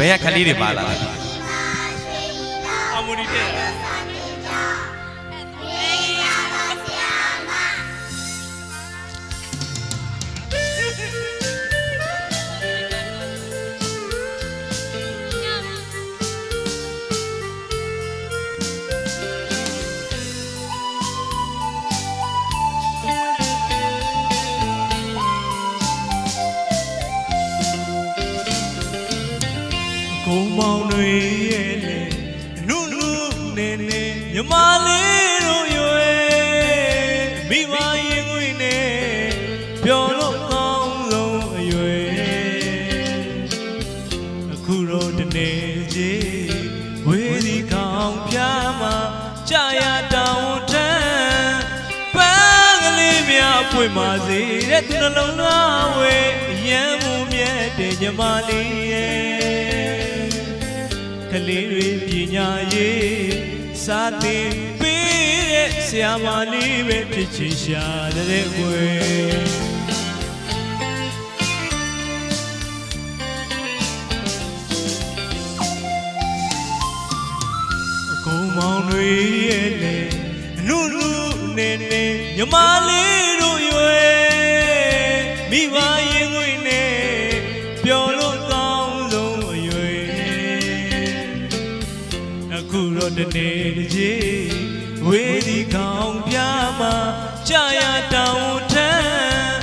ဘယ်ကက မောင်တွေရဲ့လေနုနုနေနေမြမလေးတို့ရွယ်မိမရင်ခွေနဲ့ပျော်လို့ကောင်းဆုံးအရွယ်အခုတော့တနေ့ကြီးဝေးဒီခေါင်ပြမှာကြာရတောင်းထမ်းပန်းကလေးများပွင့်ပါစေတဲ့သူနှလုံးသားဝေးအယံမှုမြတ်တဲ့ညီမလေးရဲ့ ကလေးတွေပညာရေးစာသင်ပေးတဲ့ဆရာမလေးပဲဖြစ်ချင်ရှာတဲ့ကွယ်အကုန်မောင်တွေရဲ့လေနုနုနေနေညီမလေးတို့ရွယ်မိဘရ တော့တနေ့တစ်ကြီးဝေးဒီခေါင်ပြမှာကြာရတောင်းထမ်း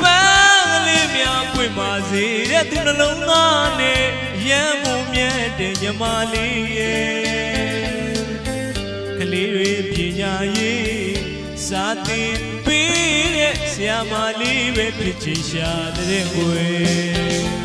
ပန်းကလေးများပွင့်ပါစေတဲ့သူနှလုံးသားနဲ့ရမ်းမှုမြတ်တဲ့ညီမလေးရဲ့ကလေးတွေပညာရေးစာသင်ပေးတဲ့ဆရာမလေးပဲဖြစ်ချင်ရှာတဲ့ကိုယ်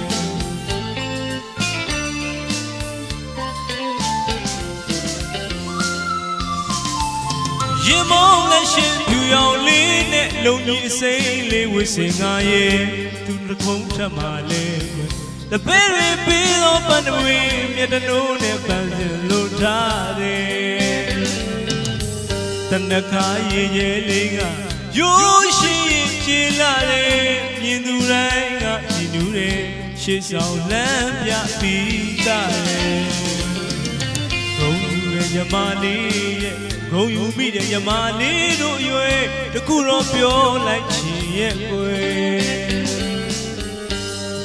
လက်ရှင်ဖြူရောင်လေးနဲ့လုံကြီးအစိမ်းလေးဝစ်စင်ငါရဲ့သူတစ်ခုံးထပ်မှလဲကွယ်တပည့်တွေပြီးတော့ပန်းတွေမြတ်တနိုးနဲ့ပန်းစင်လို့ထားတယ်တနခါရေရဲလေးကရိုးရှိရင်ကြည်လာတယ်မြင်သူတိုင်းကကြည်နူးတယ်ရှေ့ဆောင်လမ်းပြပြီးသားတယ်ဂုံ ယူရဲ့ညမလေးရဲ့ဂုံယူမိတဲ့ညမလေးတို့အရွယ်တခုတော့ပြောလိုက်ချင်ရဲ့ကွယ်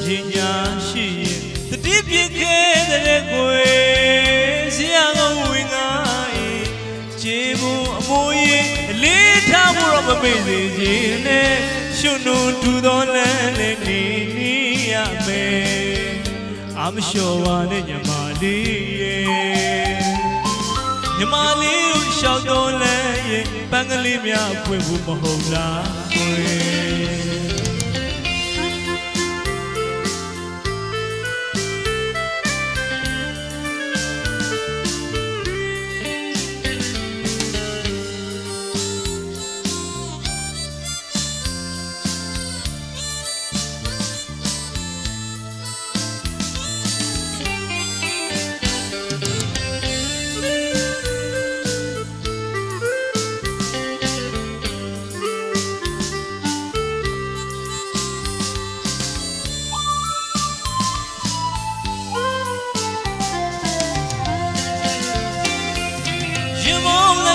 ပညာရှိရင်တတိပြည့်ခဲ့တဲ့ကွယ်ဆရာကဝင်ငါ၏ခြေဘုံအမိုးရင်အလေးထားဖို့တော့မမေ့စေခြင်းနဲ့ရှင်တို့ထူသောလမ်းနဲ့နေနေရမယ်အမလျှော်ပါနဲ့ညမလေးရဲ့ မြမလေးတို့ရှောက်တော်လဲရဲ့ပန်းကလေးများဖွင့်ဖို့မဟုတ်လား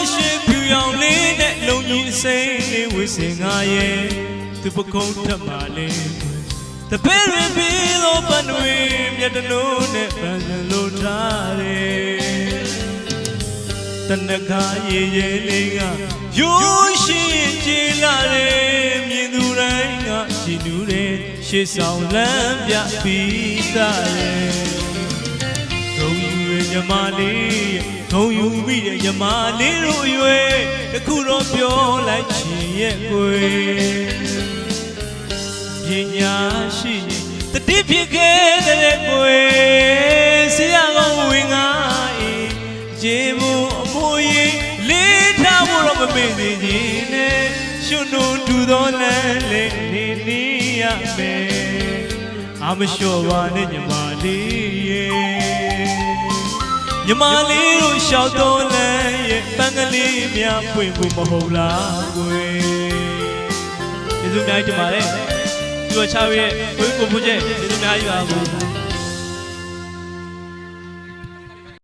မောင်းလက်ရှိဖြူရောင်လေးနဲ့လုံကြီးအစိမ်းလေးဝစ်စင်ငါရဲ့သူပကုံးထပ်မှလေးကွယ်တပည့်တွေပြီးတော့ပန်းတွေမြတ်တနိုးနဲ့ပန်းစင်လို့ထားတယ်တနခါရေရဲလေးကရိုးရှိကြည်လာတယ်မြင်သူတိုင်းကကြည်နူးတယ်ရှေ့ဆောင်လမ်းပြပြီးသားတယ်ဂုံယူရဲ့ညမလေး ဂုံယူမိတဲ့ညမလေးတို့အရွယ်တခုတော့ပြောလိုက်ချင်ရဲ့ကွယ်ပညာရှိရင်တတိဖြစ်ခဲ့တဲ့ကွယ်ဆရာကောင်းဝင်ငါ၏ခြေဘုံအမိုးရင်လေးထားဖို့တော့မမေ့သေးခြင်းနဲ့ရှင်တို့တူသောလမ်းလေးနေနေရမယ်အမလျှော်ပါနဲ့ညမလေးရဲ့ မြမလေးတို့ရှောက်တော်လမ်းရဲ့ပန်းကလေးများပွင့်ဖို့မဟုတ်လားကွယ်ကျေးဇူးများကြီးတင်ပါတယ်ဒီလိုချားရဲ့ဝင်းကိုဖို့ချက်ကျေးဇူးများကြီးပါဘူး